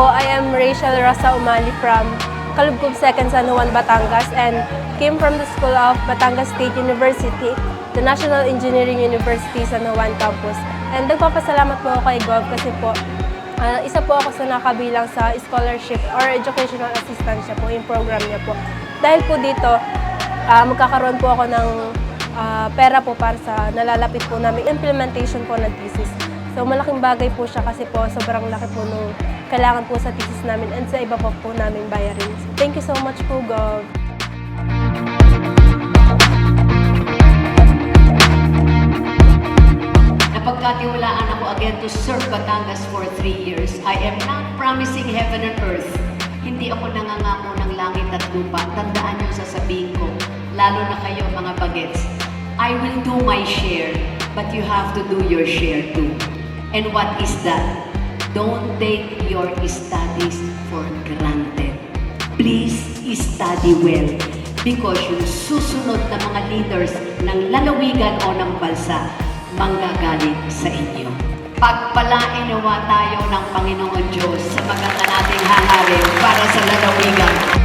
po, I am Rachel Rosa Umali from Kalugkub Second San Juan, Batangas and came from the School of Batangas State University, the National Engineering University San Juan Campus. And nagpapasalamat po ako kay Gov kasi po, ah, isa po ako sa nakabilang sa scholarship or educational assistance siya po, yung program niya po. Dahil po dito, ah, magkakaroon po ako ng ah, pera po para sa nalalapit po namin implementation po ng thesis. So malaking bagay po siya kasi po sobrang laki po nung kailangan po sa thesis namin and sa iba pa po namin bayarin. Thank you so much po, Gov. Napagkatiwalaan ako again to serve Batangas for three years. I am not promising heaven and earth. Hindi ako nangangako ng langit at lupa. Tandaan niyo sasabihin ko, lalo na kayo mga bagets. I will do my share, but you have to do your share too. And what is that? Don't take your studies for granted. Please study well because yung susunod na mga leaders ng lalawigan o ng bansa manggagaling sa inyo. Pagpalain nawa tayo ng Panginoon Diyos sa maganda nating hangarin para sa lalawigan